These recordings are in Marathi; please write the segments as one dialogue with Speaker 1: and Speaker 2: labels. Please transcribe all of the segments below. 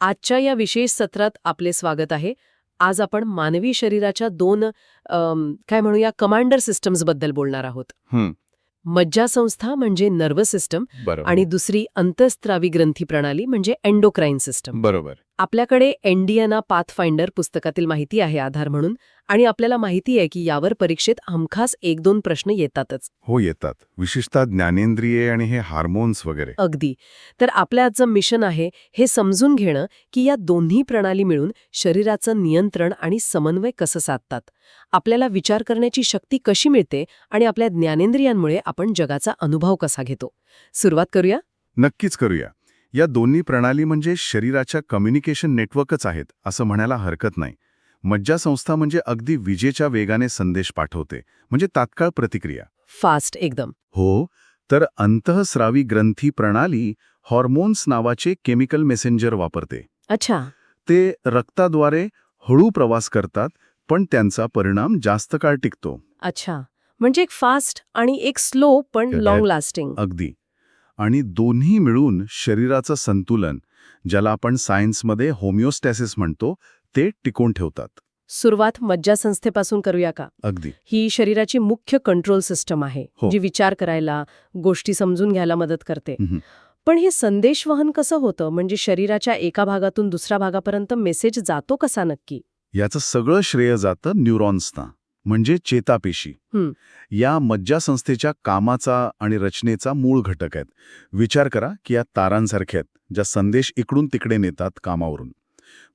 Speaker 1: आजच्या या विशेष सत्रात आपले स्वागत आहे. आज आपण मानवी शरीराच्या दोन काय म्हणूया कमांडर सिस्टम्सबद्दल बोलणार आहोत.
Speaker 2: हं,
Speaker 1: मज्जासंस्था म्हणजे नर्वस सिस्टम आणि दुसरी अंतस्त्रावी ग्रंथी प्रणाली म्हणजे एंडोक्राईन सिस्टम.
Speaker 2: बरोबर.
Speaker 1: आपल्याकडे एनडीएना पाथफाइंडर पुस्तकातील माहिती आहे आधार म्हणून आणि आपल्याला माहिती आहे की यावर परीक्षेत हमखास एक दोन प्रश्न येतातच.
Speaker 2: हो येतात. विशेषतः ज्ञानेंद्रिये आणि हे हार्मोन्स वगैरे.
Speaker 1: अगदी. तर आपल्या आजचं मिशन आहे हे समजून घेणं की या दोन्ही प्रणाली मिळून शरीराचं नियंत्रण आणि समन्वय कसं साधतात. आपल्याला विचार करण्याची शक्ती कशी मिळते आणि आपल्या ज्ञानेंद्रियांमुळे आपण जगाचा अनुभव कसा घेतो. सुरुवात करूया?
Speaker 2: नक्कीच करूया. या दोन्ही प्रणाली म्हणजे शरीराच्या कम्युनिकेशन नेटवर्कच आहेत असं म्हणायला हरकत नाही. मज्जासंस्था म्हणजे अगदी विजेच्या वेगाने संदेश पाठवते म्हणजे तात्काळ प्रतिक्रिया.
Speaker 1: फास्ट एकदम.
Speaker 2: हो तर अंतःस्रावी ग्रंथी प्रणाली हॉर्मोन्स नावाचे केमिकल मेसेंजर वापरते.
Speaker 1: अच्छा.
Speaker 2: ते रक्ताद्वारे हळू प्रवास करतात पण त्यांचा परिणाम जास्त काळ टिकतो.
Speaker 1: अच्छा. म्हणजे एक फास्ट आणि एक स्लो पण. लॉंग लास्टिंग
Speaker 2: अगदी. आणि दोन्ही मिळून शरीराचं संतुलन ज्याला आपण सायन्समध्ये होमिओस्टॅसिस म्हणतो ते टिकवून ठेवतात.
Speaker 1: सुरुवात मज्जासंस्थेपासून करूया का?
Speaker 2: अगदी.
Speaker 1: ही शरीराची मुख्य कंट्रोल सिस्टम आहे
Speaker 2: हो.
Speaker 1: जी विचार करायला गोष्टी समजून घ्यायला मदत करते. पण हे संदेशवहन कसं होतं? म्हणजे शरीराच्या एका भागातून दुसऱ्या भागापर्यंत मेसेज जातो कसा नक्की?
Speaker 2: याचं सगळं श्रेय जातं न्यूरॉन्सना. म्हणजे चेतापेशी. या मज्जासंस्थेच्या कामाचा आणि रचनेचा मूळ घटक आहेत. विचार करा की या तारांसारख्या आहेत ज्या संदेश इकडून तिकडे नेतात कामावरून.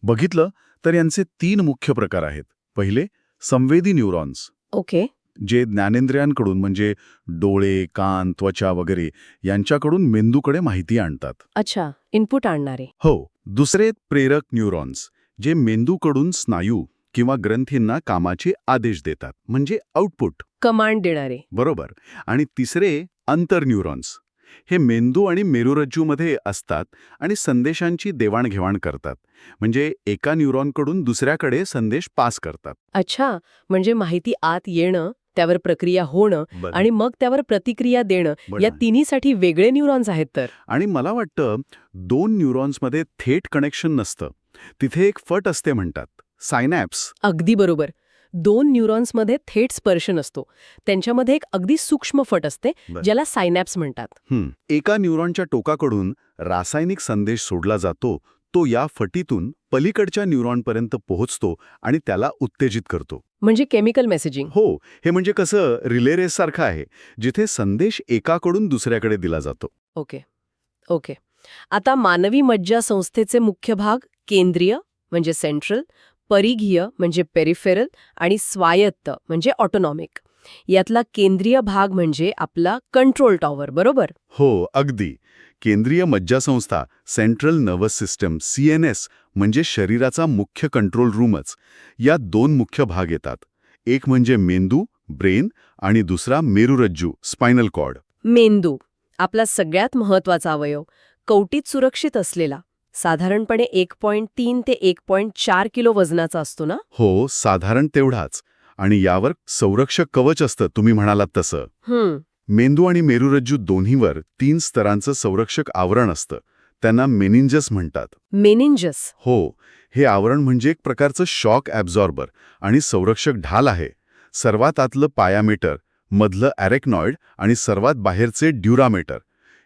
Speaker 2: बघितलं तर यांचे तीन मुख्य प्रकार आहेत. पहिले संवेदी न्यूरॉन्स.
Speaker 1: ओके.
Speaker 2: जे ज्ञानेंद्रियांकडून म्हणजे डोळे कान त्वचा वगैरे यांच्याकडून मेंदूकडे माहिती आणतात.
Speaker 1: अच्छा इनपुट आणणारे.
Speaker 2: हो दुसरे प्रेरक न्यूरॉन्स जे मेंदूकडून स्नायू किंवा ग्रंथींना कामाचे आदेश देतात म्हणजे आउटपुट
Speaker 1: कमांड देणारे.
Speaker 2: बरोबर. आणि तिसरे अंतर्न्यूरॉन्स हे मेंदू आणि मेरुरज्जूमध्ये असतात आणि संदेशांची देवाणघेवाण करतात. म्हणजे एका न्यूरॉनकडून दुसऱ्याकडे संदेश पास करतात.
Speaker 1: अच्छा म्हणजे माहिती आत येणं त्यावर प्रक्रिया होणं आणि मग त्यावर प्रतिक्रिया देणं या तिन्हीसाठी वेगळे न्यूरॉन्स आहेत तर.
Speaker 2: आणि मला वाटतं दोन न्यूरॉन्समध्ये थेट कनेक्शन नसतं. तिथे एक फट असते म्हणतात. सायनॅप्स
Speaker 1: अगदी बरोबर. दोन न्यूरॉन्समध्ये थेट स्पर्श नसतो. त्यांच्यामध्ये एक अगदी सूक्ष्म फट असते. ज्याला सायनॅप्स म्हणतात.
Speaker 2: एका न्यूरॉनच्या टोकाकडून रासायनिक संदेश सोडला जातो तो या फटीतून पलीकडच्या न्यूरॉनपर्यंत पोहोचतो आणि त्याला उत्तेजित करतो.
Speaker 1: म्हणजे केमिकल मेसेजिंग.
Speaker 2: हो. हे म्हणजे कसं रिले रेस सारखं आहे जिथे संदेश एकाकडून दुसऱ्याकडे दिला जातो.
Speaker 1: ओके. ओके. आता मानवी मज्जा संस्थेचे मुख्य भाग केंद्रीय म्हणजे सेंट्रल परिघीय म्हणजे पेरिफेरल आणि स्वायत्त म्हणजे ऑटोनॉमिक. यातला केंद्रीय भाग म्हणजे आपला कंट्रोल टॉवर बरोबर?
Speaker 2: हो अगदी. केंद्रीय मज्जासंस्था central nervous system C N S म्हणजे शरीराचा मुख्य कंट्रोल रूमच. यात दोन मुख्य भाग येतात. एक म्हणजे मेंदू ब्रेन आणि दुसरा मेरुरज्जू स्पायनल कॉर्ड.
Speaker 1: मेंदू आपला सगळ्यात महत्त्वाचा अवयव कवटीत सुरक्षित असलेला. साधारणपणे एक पॉईंट तीन ते एक पॉईंट चार किलो वजनाचा असतो ना?
Speaker 2: हो साधारण तेवढाच. आणि यावर संरक्षक कवच असतं तुम्ही म्हणालात तसं. मेंदू आणि मेरुरज्जू दोन्हीवर तीन स्तरांचं संरक्षक आवरण असतं. त्यांना मेनिंजस म्हणतात.
Speaker 1: मेनिंजस.
Speaker 2: हो हे आवरण म्हणजे एक प्रकारचं शॉक ॲब्झॉर्बर आणि संरक्षक ढाल आहे. सर्वात आतलं पायामीटर मधलं ॲरेक्नॉइड आणि सर्वात बाहेरचे ड्युरामेटर.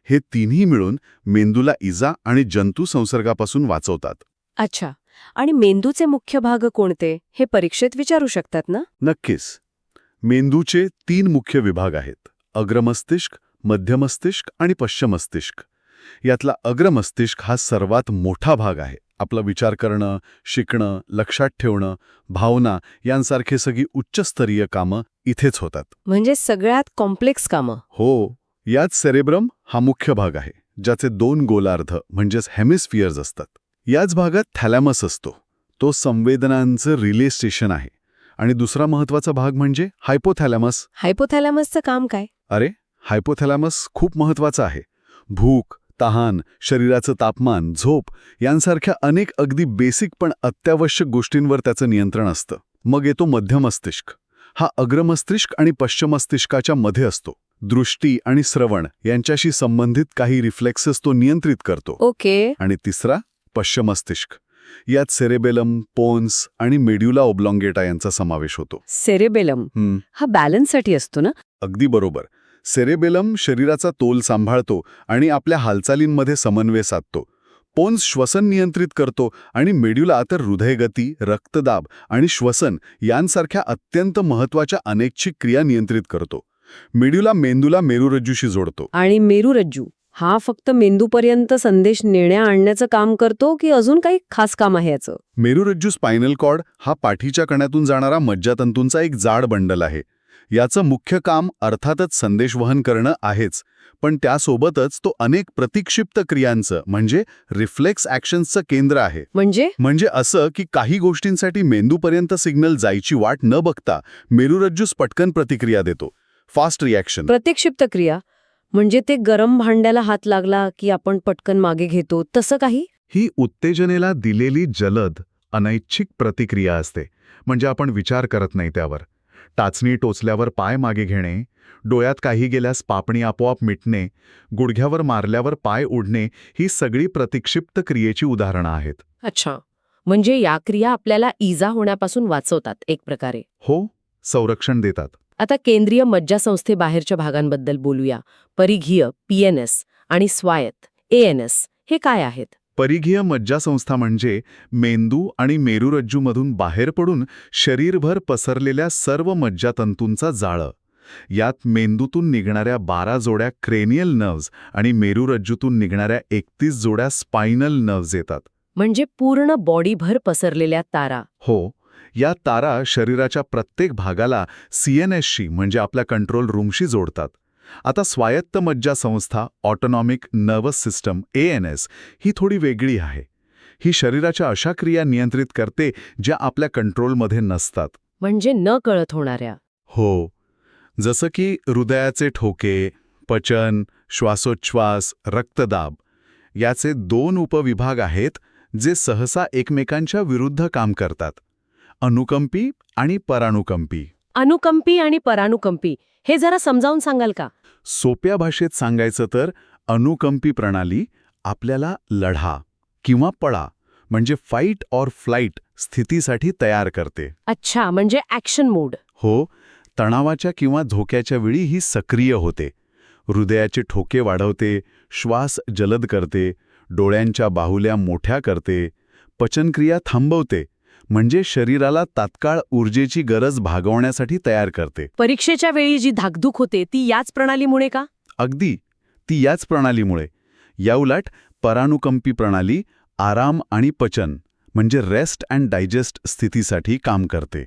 Speaker 2: हे तिन्ही मिळून मेंदूला इजा आणि जंतू संसर्गापासून वाचवतात.
Speaker 1: अच्छा. आणि मेंदूचे मुख्य भाग कोणते हे परीक्षेत विचारू शकतात ना?
Speaker 2: नक्कीच. मेंदूचे तीन मुख्य विभाग आहेत अग्रमस्तिष्क मध्यमस्तिष्क आणि पश्चिमस्तिष्क. यातला अग्रमस्तिष्क हा सर्वात मोठा भाग आहे. आपला विचार करणं शिकणं लक्षात ठेवणं भावना यांसारखे सगळी उच्चस्तरीय कामं इथेच होतात.
Speaker 1: म्हणजे सगळ्यात कॉम्प्लेक्स कामं.
Speaker 2: हो. यात सेरेब्रम हा मुख्य भाग आहे ज्याचे दोन गोलार्ध म्हणजेच हेमिस्फियर्स असतात. याच भागात थॅलॅमस असतो. तो संवेदनांचं रिले स्टेशन आहे. आणि दुसरा महत्त्वाचा भाग म्हणजे हायपोथॅलॅमस
Speaker 1: हायपोथॅलॅमसचं काम काय?
Speaker 2: अरे हायपोथॅलॅमस खूप महत्वाचं आहे. भूक तहान शरीराचं तापमान झोप यांसारख्या अनेक अगदी बेसिक पण अत्यावश्यक गोष्टींवर त्याचं नियंत्रण असतं. मग येतो मध्य मस्तिष्क हा अग्रमस्तिष्क आणि पश्चिमस्तिष्काच्या मध्ये असतो. दृष्टी आणि श्रवण यांच्याशी संबंधित काही रिफ्लेक्सेस तो नियंत्रित करतो.
Speaker 1: ओके.
Speaker 2: आणि तिसरा पश्चमस्तिष्क यात सेरेबेलम पोन्स आणि मेड्युला ओब्लॉंगेटा यांचा समावेश होतो.
Speaker 1: सेरेबेलम.
Speaker 2: हं,
Speaker 1: हा बॅलन्ससाठी असतो ना?
Speaker 2: अगदी बरोबर. सेरेबेलम शरीराचा तोल सांभाळतो आणि आपल्या हालचालींमध्ये समन्वय साधतो. पोन्स श्वसन नियंत्रित करतो आणि मेड्युला तर हृदयगती रक्तदाब आणि श्वसन यांसारख्या अत्यंत महत्त्वाच्या अनेकची क्रिया नियंत्रित करतो. मेड्युला मेंदूला मेरुरज्जूशी जोडतो.
Speaker 1: आणि मेरुरज्जू हा फक्त मेंदूपर्यंत संदेश नेण्या आणण्याचं काम करतो की अजून काही खास काम आहे याचं?
Speaker 2: मेरुरज्जू स्पायनल कॉर्ड हा पाठीच्या कण्यातून जाणारा मज्जातंतूंचा एक जाड बंडल आहे. याचं मुख्य काम अर्थातच संदेशवहन करणं आहेच पण त्यासोबतच तो अनेक प्रतिक्षिप्त क्रियांचं म्हणजे रिफ्लेक्स ॲक्शन्सचं केंद्र आहे.
Speaker 1: म्हणजे?
Speaker 2: म्हणजे असं की काही गोष्टींसाठी मेंदूपर्यंत सिग्नल जायची वाट न बघता मेरुरज्जूस पटकन प्रतिक्रिया देतो. Fast reaction.
Speaker 1: प्रत्यक्षिप्त क्रिया म्हणजे ते गरम भांड्याला हात लागला की आपण पटकन मागे घेतो तसं काही?
Speaker 2: ही उत्तेजनेला दिलेली जलद अनैच्छिक प्रतिक्रिया असते म्हणजे आपण विचार करत नाही त्यावर. टाचणी टोचल्यावर पाय मागे घेणे डोळ्यात काही गेल्यास पापणी आपोआप मिटणे गुडघ्यावर मारल्यावर पाय उडणे ही सगळी प्रतिक्षिप्त क्रियेची उदाहरणं आहेत.
Speaker 1: अच्छा. म्हणजे या क्रिया आपल्याला इजा होण्यापासून वाचवतात एक प्रकारे.
Speaker 2: हो संरक्षण देतात.
Speaker 1: आता केंद्रीय मज्जासंस्थेबाहेरच्या भागांबद्दल बोलूया. परिघीय पीएनएस आणि स्वायत्त एएनएस हे काय आहेत?
Speaker 2: परिघीय मज्जासंस्था म्हणजे मेंदू आणि मेरुरज्जूमधून बाहेर पडून शरीरभर पसरलेल्या सर्व मज्जातंतूंचा जाळं. यात मेंदूतून निघणाऱ्या बारा जोड्या क्रेनियल नर्व्ज आणि मेरुरज्जूतून निघणाऱ्या एकतीस जोड्या स्पायनल नर्व्ज येतात.
Speaker 1: म्हणजे पूर्ण बॉडीभर पसरलेल्या तारा.
Speaker 2: हो या तारा शरीराच्या प्रत्येक भागाला सीएनएसशी म्हणजे आपल्या कंट्रोल रूमशी जोडतात. आता स्वायत्त मज्जा संस्था ऑटोनॉमिक नर्वस सिस्टम एएनएस ही थोडी वेगळी आहे. ही शरीराच्या अशा क्रिया नियंत्रित करते ज्या आपल्या कंट्रोलमध्ये नसतात.
Speaker 1: म्हणजे न कळत होणाऱ्या.
Speaker 2: हो. जसं की हृदयाचे ठोके पचन श्वासोच्छ्वास रक्तदाब याचे दोन उपविभाग आहेत जे सहसा एकमेकांच्या विरुद्ध काम करतात. अनुकंपी आणि परानुकंपी.
Speaker 1: अनुकंपी आणि परानुकंपी हे जरा समजावून सांगाल का?
Speaker 2: सोप्या भाषेत सांगायचं तर अनुकंपी प्रणाली आपल्याला लढा किंवा पळा म्हणजे फाईट ऑर फ्लाईट स्थितीसाठी तयार करते.
Speaker 1: अच्छा म्हणजे ॲक्शन मोड
Speaker 2: हो तणावाच्या किंवा धोक्याच्या वेळी ही सक्रिय होते. हृदयाचे ठोके वाढवते श्वास जलद करते डोळ्यांच्या बाहुल्या मोठ्या करते पचनक्रिया थांबवते म्हणजे शरीराला तात्काळ ऊर्जेची गरज भागवण्यासाठी तयार करते.
Speaker 1: परीक्षेच्या वेळी जी धाकधूक होते ती याच प्रणालीमुळे का?
Speaker 2: अगदी ती याच प्रणालीमुळे. याउलट परानुकंपी प्रणाली आराम आणि पचन म्हणजे रेस्ट अँड डायजेस्ट स्थितीसाठी काम करते.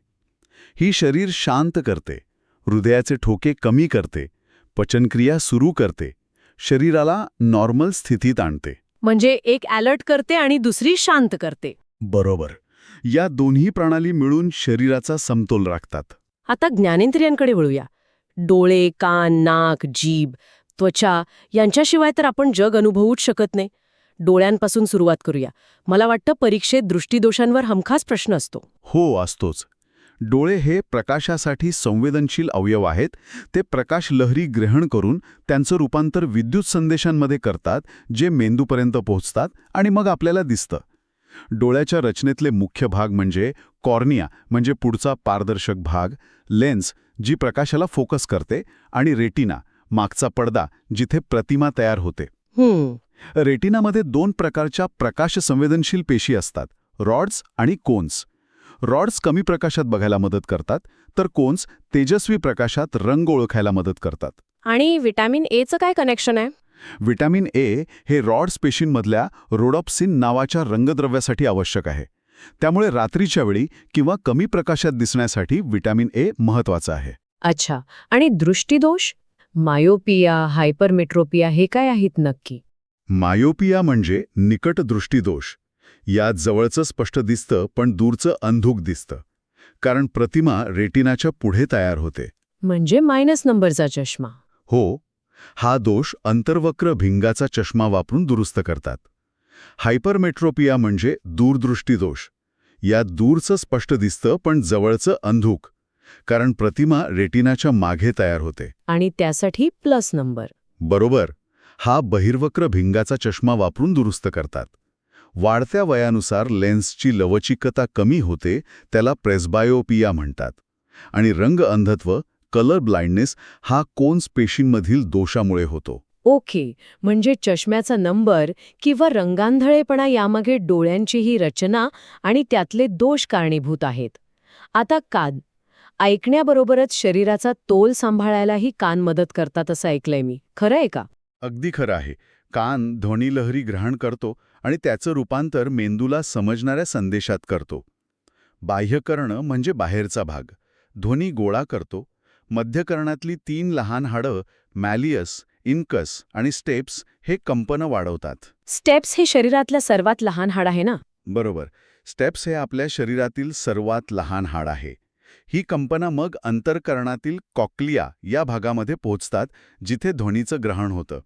Speaker 2: ही शरीर शांत करते हृदयाचे ठोके कमी करते पचनक्रिया सुरू करते शरीराला नॉर्मल स्थितीत आणते.
Speaker 1: म्हणजे एक अलर्ट करते आणि दुसरी शांत करते.
Speaker 2: बरोबर. या दोन्ही प्रणाली मिळून शरीराचा समतोल राखतात.
Speaker 1: आता ज्ञानेंद्रियांकडे वळूया. डोळे कान नाक जीभ त्वचा यांच्याशिवाय तर आपण जग अनुभवूच शकत नाही. डोळ्यांपासून सुरुवात करूया. मला वाटतं परीक्षेत दृष्टीदोषांवर हमखास प्रश्न असतो.
Speaker 2: हो असतोच. डोळे हे प्रकाशासाठी संवेदनशील अवयव आहेत. ते प्रकाश लहरी ग्रहण करून त्यांचं रूपांतर विद्युत संदेशांमध्ये करतात जे मेंदूपर्यंत पोहोचतात आणि मग आपल्याला दिसतं. डोळ्याच्या रचनेतले मुख्य भाग म्हणजे कॉर्निया म्हणजे पुढचा पारदर्शक भाग लेन्स जी प्रकाशाला फोकस करते आणि रेटिना मागचा पडदा जिथे प्रतिमा तयार होते. रेटिनामध्ये दोन प्रकारच्या प्रकाश संवेदनशील पेशी असतात रॉड्स आणि कोन्स. रॉड्स कमी प्रकाशात बघायला मदत करतात तर कोन्स तेजस्वी प्रकाशात रंग ओळखायला मदत करतात.
Speaker 1: आणि विटॅमिन एचं काय कनेक्शन आहे?
Speaker 2: विटॅमिन ए हे रॉड्स पेशींमधल्या रोडॉप्सिन नावाच्या रंगद्रव्यासाठी आवश्यक आहे. त्यामुळे रात्रीच्या वेळी किंवा कमी प्रकाशात दिसण्यासाठी विटॅमिन ए महत्वाचं आहे.
Speaker 1: अच्छा आणि दृष्टीदोष? मायोपिया हायपरमेट्रोपिया हे काय आहेत नक्की?
Speaker 2: मायोपिया म्हणजे निकट दृष्टीदोष. यात जवळचं स्पष्ट दिसतं पण दूरचं अंधुक दिसतं. कारण प्रतिमा रेटिनाच्या पुढे तयार होते.
Speaker 1: म्हणजे मायनस नंबरचा चष्मा.
Speaker 2: हो हा दोष अंतर्वक्र भिंगाचा चष्मा वापरून दुरुस्त करतात. हायपरमेट्रोपिया म्हणजे दूरदृष्टी दोष. यात दूरचं स्पष्ट दिसतं पण जवळचं अंधुक कारण प्रतिमा रेटिनाच्या मागे तयार होते.
Speaker 1: आणि त्यासाठी प्लस नंबर.
Speaker 2: बरोबर हा बहिर्वक्र भिंगाचा चष्मा वापरून दुरुस्त करतात. वाढत्या वयानुसार लेन्सची लवचिकता कमी होते त्याला प्रेस्बायोपिया म्हणतात. आणि रंग अंधत्व कलर ब्लाइंडनेस हा कोन्स पेशींमधील दोषामुळे होतो.
Speaker 1: ओके म्हणजे चष्म्याचा नंबर किंवा रंगांधळेपणा यामागे डोळ्यांचीही रचना आणि त्यातले दोष कारणीभूत आहेत. आता कान. ऐकण्याबरोबरच शरीराचा तोल सांभाळायलाही कान मदत करतात असं ऐकलंय मी. खरं आहे का?
Speaker 2: अगदी खरं आहे. कान ध्वनिलहरी ग्रहण करतो आणि त्याचं रूपांतर मेंदूला समजणाऱ्या संदेशात करतो. बाह्यकर्ण म्हणजे बाहेरचा भाग. ध्वनी गोळा करतो मध्यकर्णातली तीन लहान हाडं मॅलियस इन्कस आणि स्टेप्स हे कंपनं वाढवतात.
Speaker 1: स्टेप्स हे शरीरातल्या सर्वात लहान हाड आहे ना?
Speaker 2: बरोबर. स्टेप्स हे आपल्या शरीरातील सर्वात लहान हाड आहे. ही कंपना मग अंतरकरणातील कॉक्लिया या भागामध्ये पोहोचतात जिथे ध्वनीचं ग्रहण होतं.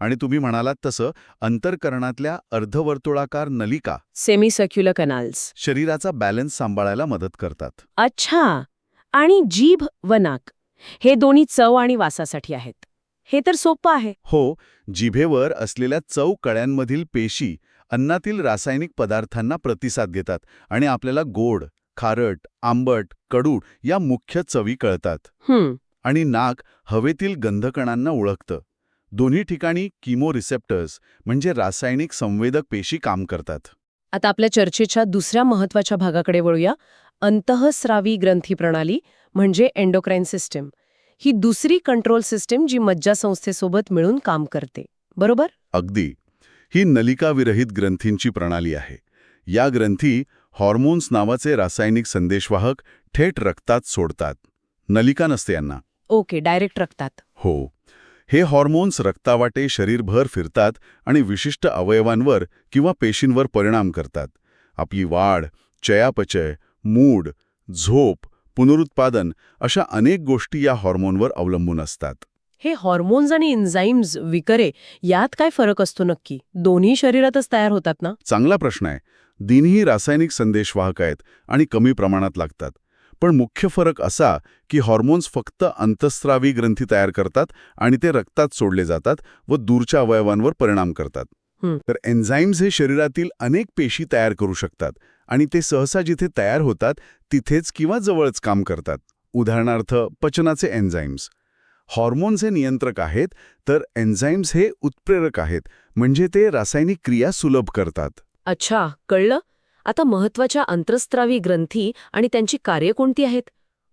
Speaker 2: आणि तुम्ही म्हणालात तसं अंतरकरणातल्या अर्धवर्तुळाकार नलिका
Speaker 1: सेमी सर्क्युलर कनाल्स
Speaker 2: शरीराचा बॅलन्स सांभाळायला मदत करतात.
Speaker 1: अच्छा. आणि जीभ व नाक हे दोन्ही चव आणि वासासाठी आहेत. हे तर सोपं आहे.
Speaker 2: हो जिभेवर असलेल्या चव कळ्यांमधील पेशी अन्नातील रासायनिक पदार्थांना प्रतिसाद देतात आणि आपल्याला गोड खारट आंबट कडू या मुख्य चवी कळतात. आणि नाक हवेतील गंधकणांना ओळखतं. दोन्ही ठिकाणी किमो रिसेप्टर्स म्हणजे रासायनिक संवेदक पेशी काम करतात.
Speaker 1: आता आपल्या चर्चेच्या दुसऱ्या महत्त्वाच्या भागाकडे वळूया. अंतःस्रावी ग्रंथी प्रणाली म्हणजे एंडोक्राईन सिस्टीम ही दुसरी कंट्रोल सिस्टीम जी मज्जासंस्थेसोबत मिळून काम करते. बरोबर?
Speaker 2: अगदी. ही नलिकाविरहित ग्रंथींची प्रणाली आहे. या ग्रंथी हॉर्मोन्स नावाचे रासायनिक संदेशवाहक थेट रक्तात सोडतात. नलिका नसते यांना.
Speaker 1: ओके डायरेक्ट रक्तात.
Speaker 2: हो. हे हॉर्मोन्स रक्तावाटे शरीरभर फिरतात आणि विशिष्ट अवयवांवर किंवा पेशींवर परिणाम करतात. आपली वाढ चयापचय मूड झोप पुनरुत्पादन अशा अनेक गोष्टी या हॉर्मोनवर अवलंबून असतात.
Speaker 1: हे हॉर्मोन्स आणि इन्झाईम्स विकरे यात काय फरक असतो नक्की? दोन्ही शरीरातच तयार होतात ना?
Speaker 2: चांगला प्रश्न आहे. दिनही रासायनिक संदेशवाहक आहेत आणि कमी प्रमाणात लागतात. पण मुख्य फरक असा की हॉर्मोन्स फक्त अंतस्रावी ग्रंथी तयार करतात आणि ते रक्तात सोडले जातात व दूरच्या अवयवांवर परिणाम करतात. तर एन्झाईम्स हे शरीरातील अनेक पेशी तयार करू शकतात. आणि ते सहसा जिथे तयार होतात तिथेच किंवा जवळच काम करतात. उदाहरणार्थ पचनाचे एन्झाईम्स हॉर्मोन्स हे नियंत्रक आहेत तर एन्झाईम्स हे उत्प्रेरक आहेत म्हणजे ते रासायनिक क्रिया सुलभ करतात.
Speaker 1: अच्छा कळलं. आता महत्त्वाच्या अंतरस्त्रावी ग्रंथी आणि त्यांची कार्य कोणती आहेत?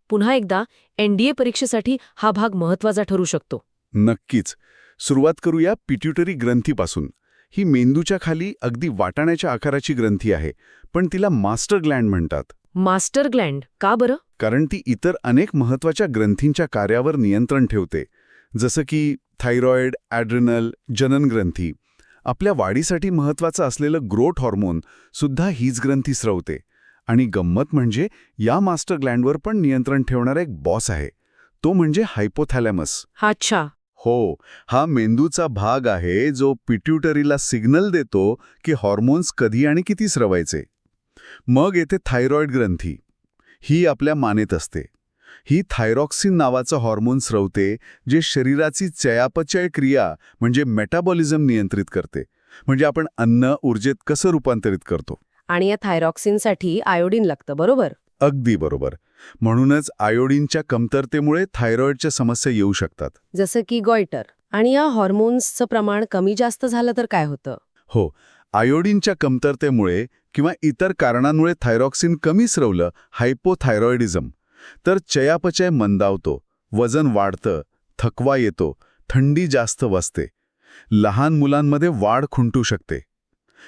Speaker 1: पुन्हा एकदा एनडीए परीक्षेसाठी हा भाग महत्त्वाचा ठरू शकतो.
Speaker 2: नक्कीच. सुरुवात करूया पिट्युटरी ग्रंथीपासून. ही मेंदूच्या खाली अगदी वाटाण्याच्या आकाराची ग्रंथी आहे पण तिला मास्टर ग्लँड म्हणतात.
Speaker 1: Master gland? का बरं?
Speaker 2: कारण ती इतर अनेक महत्त्वाच्या ग्रंथींच्या कार्यावर नियंत्रण ठेवते जसं की थायरॉइड ॲड्रिनल जनन ग्रंथी. आपल्या वाढीसाठी महत्वाचं असलेलं ग्रोथ हॉर्मोन सुद्धा हीच ग्रंथी स्रवते. आणि गंमत म्हणजे या मास्टर ग्लँडवर पण नियंत्रण ठेवणारा एक बॉस आहे. तो म्हणजे हायपोथॅलॅमस.
Speaker 1: अच्छा.
Speaker 2: हो हा मेंदूचा भाग आहे जो पिट्युटरीला सिग्नल देतो की हॉर्मोन्स कधी आणि किती स्रवायचे. मग येथे थायरॉइड ग्रंथी. ही आपल्या मानेत असते. ही थायरॉक्सिन नावाचं हॉर्मोन स्रवते जे शरीराची चयापचय क्रिया म्हणजे मेटाबॉलिझम नियंत्रित करते. म्हणजे आपण अन्न ऊर्जेत कसं रूपांतरित करतो?
Speaker 1: आणि या थायरॉक्सिनसाठी आयोडीन लागतं बरोबर?
Speaker 2: अगदी बरोबर. म्हणूनच आयोडीनच्या कमतरतेमुळे थायरॉइडच्या समस्या येऊ शकतात.
Speaker 1: जसं की गॉयटर. आणि या हॉर्मोन्सचं प्रमाण कमी जास्त झालं तर काय होतं?
Speaker 2: हो. आयोडीनच्या कमतरतेमुळे किंवा इतर कारणांमुळे थायरॉक्सिन कमी स्रवलं हायपोथायरॉइडिझम तर चयापचय मंदावतो वजन वाढतं थकवा येतो थंडी जास्त वाजते लहान मुलांमध्ये वाढ खुंटू शकते.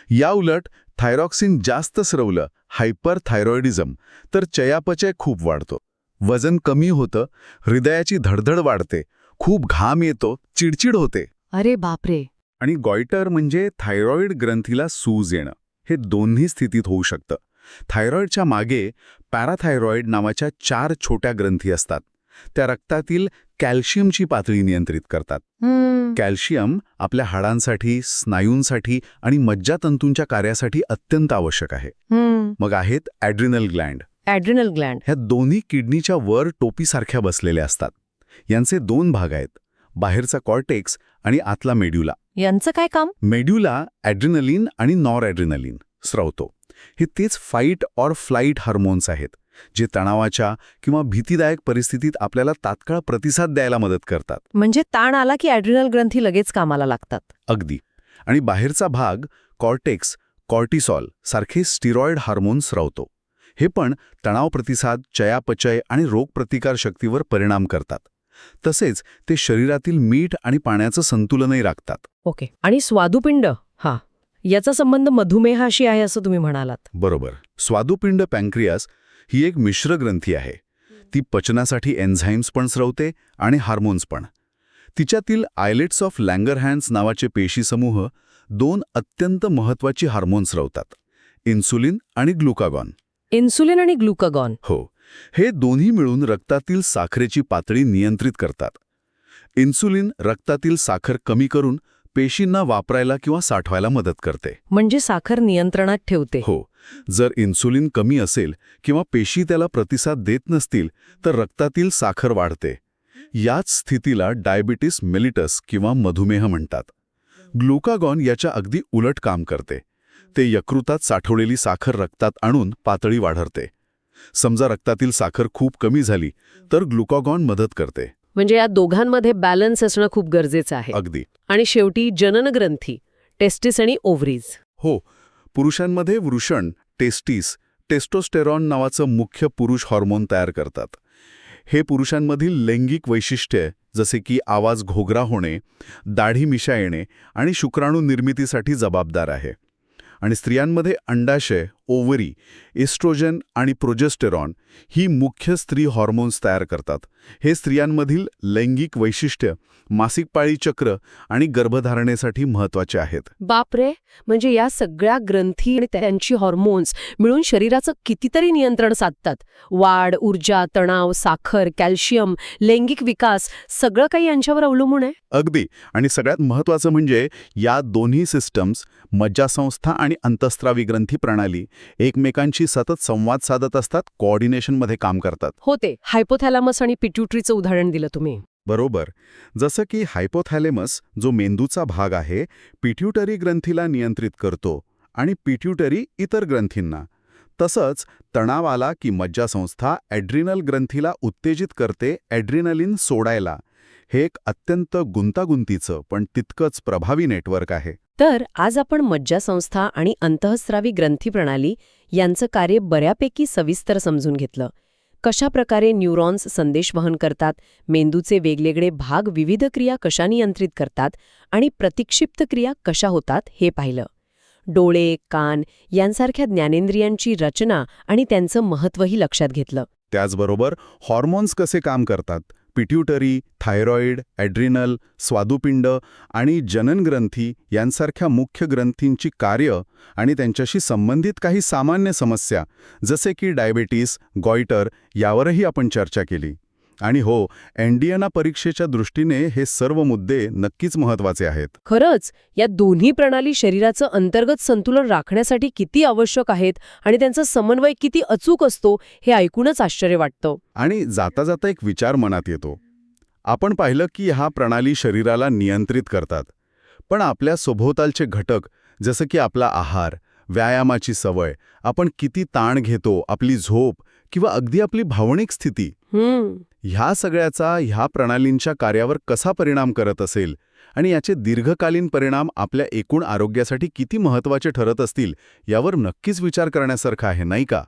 Speaker 2: या उलट थायरॉक्सिन जास्त स्रवलं हायपरथायरॉइडिझम तर चयापचय खूप वाढतो. वजन कमी होतं हृदयाची धडधड वाढते खूप घाम येतो चिडचिड होते.
Speaker 1: अरे बापरे!
Speaker 2: आणि गॉयटर म्हणजे थायरॉइड ग्रंथीला सूज येणं. हे दोन्ही स्थितीत होऊ शकतं. थायरॉइडच्या मागे पॅराथायरॉइड नावाच्या चार छोट्या ग्रंथी असतात. त्या रक्तातील कॅल्शियमची पातळी नियंत्रित करतात. कॅल्शियम आपल्या हाडांसाठी स्नायूंसाठी आणि मज्जातंतूंच्या कार्यासाठी अत्यंत आवश्यक आहे. मग आहेत ॲड्रिनल ग्लँड.
Speaker 1: Adrenal Gland.
Speaker 2: ह्या दोन्ही किडनीच्या वर टोपीसारख्या बसलेल्या असतात. यांचे दोन भाग आहेत बाहेरचा कॉर्टेक्स आणि आतला मेड्युला.
Speaker 1: यांचं काय काम?
Speaker 2: मेड्युला ॲड्रिनलिन आणि नॉर ॲड्रिनलिन स्रवतो. हे तेच फाईट ऑर फ्लाईट हार्मोन्स आहेत. जे तणावाच्या किंवा भीतीदायक परिस्थितीत आपल्याला तात्काळ प्रतिसाद द्यायला मदत करतात.
Speaker 1: म्हणजे ताण आला की ॲड्रिनल ग्रंथी लगेच कामाला लागतात.
Speaker 2: अगदी. आणि बाहेरचा भाग कॉर्टेक्स कॉर्टिसॉल सारखे स्टिरॉइड हार्मोन स्रवतो हे पण तणाव प्रतिसाद चयापचय आणि रोगप्रतिकार शक्तीवर परिणाम करतात. तसेच ते शरीरातील मीठ आणि पाण्याचं संतुलनही राखतात.
Speaker 1: ओके. आणि स्वादुपिंड हा याचा संबंध मधुमेहाशी आहे असं तुम्ही म्हणालात.
Speaker 2: बरोबर. स्वादुपिंड पँक्रियास ही एक मिश्र ग्रंथी आहे. ती पचनासाठी एन्झाईम्स पण स्रवते आणि हार्मोन्स पण. तिच्यातील आयलेट्स ऑफ लँगरहॅन्ड्स नावाचे पेशीसमूह दोन अत्यंत महत्वाची हार्मोन्स स्रवतात इन्सुलिन आणि ग्लुकागॉन.
Speaker 1: इन्सुलिन आणि ग्लुकागॉन.
Speaker 2: हो हे दोन्ही मिळून रक्तातील साखरेची पातळी नियंत्रित करतात. इन्सुलिन रक्तातील साखर कमी करून पेशींना वापरायला किंवा साठवायला मदत करते.
Speaker 1: म्हणजे साखर नियंत्रणात ठेवते.
Speaker 2: हो जर इन्सुलिन कमी असेल किंवा पेशी त्याला प्रतिसाद देत नसतील तर रक्तातील साखर वाढते. याच स्थितीला डायबिटीस मेलिटस किंवा मधुमेह म्हणतात. ग्लुकागॉन याच्या अगदी उलट काम करते. ते यकृतात साठवलेली साखर रक्तात आणून पातळी वाढरते. समजा रक्तातील साखर खूप कमी झाली तर ग्लुकागॉन मदत करते.
Speaker 1: म्हणजे या दोघांमध्ये बॅलन्स असणं खूप गरजेचं आहे.
Speaker 2: अगदी.
Speaker 1: आणि शेवटी जननग्रंथी टेस्टिस आणि ओव्हरीज.
Speaker 2: हो पुरुषांमध्ये वृषण टेस्टिस टेस्टोस्टेरॉन नावाचं मुख्य पुरुष हॉर्मोन तयार करतात. हे पुरुषांमधील लैंगिक वैशिष्ट्ये जसे की आवाज घोगरा होणे दाढी मिशा येणे आणि शुक्राणू निर्मितीसाठी जबाबदार आहे. आणि स्त्रियांमध्ये अंडाशय ओव्हरी एस्ट्रोजन आणि प्रोजेस्टेरॉन ही मुख्य स्त्री हॉर्मोन्स तयार करतात. हे स्त्रियांमधील लैंगिक वैशिष्ट्य मासिक पाळी चक्र आणि गर्भधारणेसाठी महत्त्वाचे आहेत.
Speaker 1: बापरे! म्हणजे या सगळ्या ग्रंथी आणि त्यांची हॉर्मोन्स मिळून शरीराचं कितीतरी नियंत्रण साधतात. वाढ ऊर्जा तणाव साखर कॅल्शियम लैंगिक विकास सगळं काही यांच्यावर अवलंबून आहे?
Speaker 2: अगदी. आणि सगळ्यात महत्त्वाचं म्हणजे या दोन्ही सिस्टम्स मज्जासंस्था आणि अंतस्त्रावी ग्रंथी प्रणाली एकमेकांशी सतत संवाद साधत असतात कोऑर्डिनेशनमध्ये काम करतात.
Speaker 1: होते हायपोथॅलामस आणि पिट्युटरीचं उदाहरण दिलं तुम्ही.
Speaker 2: बरोबर. जसं की हायपोथॅलेमस जो मेंदूचा भाग आहे पिट्युटरी ग्रंथीला नियंत्रित करतो आणि पिट्युटरी इतर ग्रंथींना. तसंच तणाव आला की मज्जासंस्था ॲड्रिनल ग्रंथीला उत्तेजित करते ॲड्रिनलिन सोडायला. हे एक अत्यंत गुंतागुंतीचं पण तितकंच प्रभावी नेटवर्क आहे.
Speaker 1: तर आज आपण मज्जासंस्था आणि अंतःस्रावी ग्रंथी प्रणाली यांचं कार्य बऱ्यापैकी सविस्तर समजून घेतलं. कशा प्रकारे न्यूरॉन्स संदेश वहन करतात मेंदूचे वेगवेगळे भाग विविध क्रिया कशा नियंत्रित करतात आणि प्रतिक्षिप्त क्रिया कशा होतात हे पाहिलं. डोळे कान यांसारख्या ज्ञानेंद्रियांची रचना आणि त्यांचं महत्त्वही लक्षात घेतलं.
Speaker 2: त्याचबरोबर हॉर्मोन्स कसे काम करतात पिट्युटरी थायरॉईड ॲड्रिनल स्वादुपिंड आणि जननग्रंथी यांसारख्या मुख्य ग्रंथींची कार्य आणि त्यांच्याशी संबंधित काही सामान्य समस्या जसे की डायबेटीस गॉयटर यावरही आपण चर्चा केली. आणि हो एनडीएना परीक्षेच्या दृष्टीने हे सर्व मुद्दे नक्कीच महत्त्वाचे आहेत.
Speaker 1: खरंच या दोन्ही प्रणाली शरीराचं अंतर्गत संतुलन राखण्यासाठी किती आवश्यक आहेत आणि त्यांचा समन्वय किती अचूक असतो हे ऐकूनच आश्चर्य वाटतं.
Speaker 2: आणि जाता जाता एक विचार मनात येतो. आपण पाहिलं की ह्या प्रणाली शरीराला नियंत्रित करतात. पण आपल्या सभोवतालचे घटक जसं की आपला आहार व्यायामाची सवय आपण किती ताण घेतो आपली झोप किंवा अगदी आपली भावनिक स्थिती ह्या सगळ्याचा ह्या प्रणालींच्या कार्यावर कसा परिणाम करत असेल आणि याचे दीर्घकालीन परिणाम आपल्या एकूण आरोग्यासाठी किती महत्त्वाचे ठरत असतील यावर नक्कीच विचार करण्यासारखा आहे नाही का?